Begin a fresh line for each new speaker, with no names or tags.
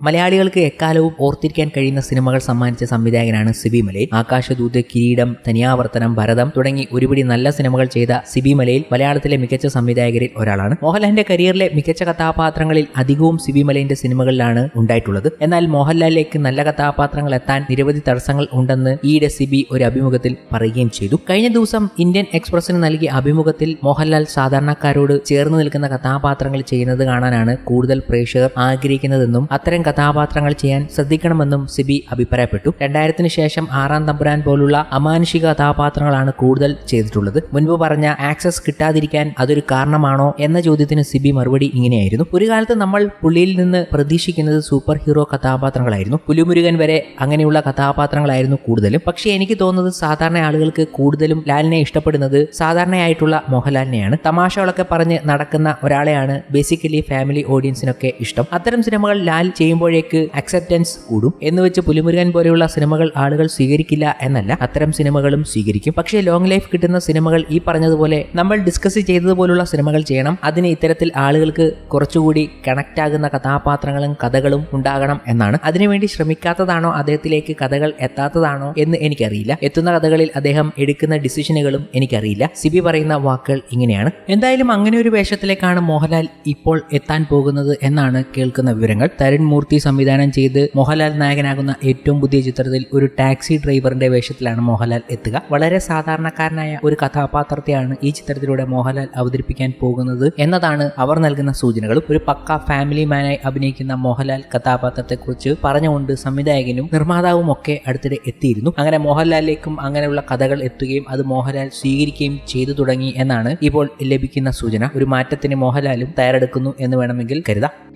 മലയാളികൾക്ക് എക്കാലവും ഓർത്തിരിക്കാൻ കഴിയുന്ന സിനിമകൾ സമ്മാനിച്ച സംവിധായകനാണ് സിബി മലയിൽ. ആകാശദൂത് കിരീടം തനിയാവർത്തനം ഭരതം തുടങ്ങി ഒരുപിടി നല്ല സിനിമകൾ ചെയ്ത സിബി മലയിൽ മലയാളത്തിലെ മികച്ച സംവിധായകരിൽ ഒരാളാണ്. മോഹൻലാലിന്റെ കരിയറിലെ മികച്ച കഥാപാത്രങ്ങളിൽ അധികവും സിബി മലയിന്റെ സിനിമകളിലാണ് ഉണ്ടായിട്ടുള്ളത്. എന്നാൽ മോഹൻലാലിലേക്ക് നല്ല കഥാപാത്രങ്ങൾ എത്താൻ നിരവധി തടസ്സങ്ങൾ ഉണ്ടെന്ന് ഈയിടെ സിബി ഒരു അഭിമുഖത്തിൽ പറയുകയും ചെയ്തു. കഴിഞ്ഞ ദിവസം ഇന്ത്യൻ എക്സ്പ്രസിന് നൽകിയ അഭിമുഖത്തിൽ മോഹൻലാൽ സാധാരണക്കാരോട് ചേർന്ന് നിൽക്കുന്ന കഥാപാത്രങ്ങൾ ചെയ്യുന്നത് കാണാനാണ് കൂടുതൽ പ്രേക്ഷകർ ആഗ്രഹിക്കുന്നതെന്നും അത്തരം കഥാപാത്രങ്ങൾ ചെയ്യാൻ ശ്രദ്ധിക്കണമെന്നും സിബി അഭിപ്രായപ്പെട്ടു. രണ്ടായിരത്തിന് ശേഷം ആറാം തമ്പുരാൻ പോലുള്ള അമാനുഷിക കഥാപാത്രങ്ങളാണ് കൂടുതൽ ചെയ്തിട്ടുള്ളത്. മുൻപ് പറഞ്ഞ ആക്സസ് കിട്ടാതിരിക്കാൻ അതൊരു കാരണമാണോ എന്ന ചോദ്യത്തിന് സിബി മറുപടി ഇങ്ങനെയായിരുന്നു. ഒരു കാലത്ത് നമ്മൾ പുള്ളിയിൽ നിന്ന് പ്രതീക്ഷിക്കുന്നത് സൂപ്പർ ഹീറോ കഥാപാത്രങ്ങളായിരുന്നു. പുലിമുരുകൻ വരെ അങ്ങനെയുള്ള കഥാപാത്രങ്ങളായിരുന്നു കൂടുതലും. പക്ഷേ എനിക്ക് തോന്നുന്നത് സാധാരണ ആളുകൾക്ക് കൂടുതലും ലാലിനെ ഇഷ്ടപ്പെടുന്നത് സാധാരണയായിട്ടുള്ള മോഹൻലാലിനെയാണ്. തമാശകളൊക്കെ പറഞ്ഞ് നടക്കുന്ന ഒരാളെയാണ് ബേസിക്കലി ഫാമിലി ഓഡിയൻസിനൊക്കെ ഇഷ്ടം. അത്തരം സിനിമകൾ ലാൽ ചെയ്യുമ്പോഴേക്ക് അക്സെപ്റ്റൻസ് കൂടും എന്ന് വെച്ച് പുലിമുരുകൻ പോലെയുള്ള സിനിമകൾ ആളുകൾ സ്വീകരിക്കില്ല എന്നല്ല. അത്തരം സിനിമകളും സ്വീകരിക്കും. പക്ഷേ ലോങ് ലൈഫ് കിട്ടുന്ന സിനിമകൾ ഈ പറഞ്ഞതുപോലെ നമ്മൾ ഡിസ്കസ് ചെയ്തതുപോലുള്ള സിനിമകൾ ചെയ്യണം. അതിന് ഇത്തരത്തിൽ ആളുകൾക്ക് കുറച്ചുകൂടി കണക്ട് ആകുന്ന കഥാപാത്രങ്ങളും കഥകളും ഉണ്ടാകണം എന്നാണ്. അതിനുവേണ്ടി ശ്രമിക്കാത്തതാണോ? അദ്ദേഹത്തിലേക്ക് കഥകൾ എത്താത്തതാണോ? എന്ന് എനിക്കറിയില്ല. എത്തുന്ന കഥകളിൽ അദ്ദേഹം എടുക്കുന്ന ഡിസിഷനുകളും എനിക്കറിയില്ല. സിബി പറയുന്ന വാക്കുകൾ ഇങ്ങനെയാണ്. എന്തായാലും അങ്ങനെ ഒരു വേഷത്തിലേക്കാണ് മോഹൻലാൽ ഇപ്പോൾ എത്താൻ പോകുന്നത് എന്നാണ് കേൾക്കുന്ന വിവരങ്ങൾ. തരുൺ മൂർത്തി സംവിധാനം ചെയ്ത് മോഹൻലാൽ നായകനാകുന്ന ഏറ്റവും പുതിയ ചിത്രത്തിൽ ഒരു ടാക്സി ഡ്രൈവറിന്റെ വേഷത്തിലാണ് മോഹൻലാൽ എത്തുക. വളരെ സാധാരണക്കാരനായ ഒരു കഥാപാത്രത്തെയാണ് ഈ ചിത്രത്തിലൂടെ മോഹൻലാൽ അവതരിപ്പിക്കാൻ പോകുന്നത് എന്നതാണ് അവർ നൽകുന്ന സൂചനകളും. ഒരു പക്ക ഫാമിലി മാനായി അഭിനയിക്കുന്ന മോഹൻലാൽ കഥാപാത്രത്തെക്കുറിച്ച് പറഞ്ഞുകൊണ്ട് സംവിധായകനും നിർമ്മാതാവും ഒക്കെ അടുത്തിടെ എത്തിയിരുന്നു. അങ്ങനെ മോഹൻലാലിലേക്കും അങ്ങനെയുള്ള കഥകൾ എത്തുകയും അത് മോഹൻലാൽ സ്വീകരിക്കുകയും ചെയ്തു തുടങ്ങി എന്നാണ് ഇപ്പോൾ ലഭിക്കുന്ന സൂചന. ഒരു മാറ്റത്തിന് മോഹൻലാലും തയ്യാറെടുക്കുന്നു എന്ന് വേണമെങ്കിൽ കരുതാം.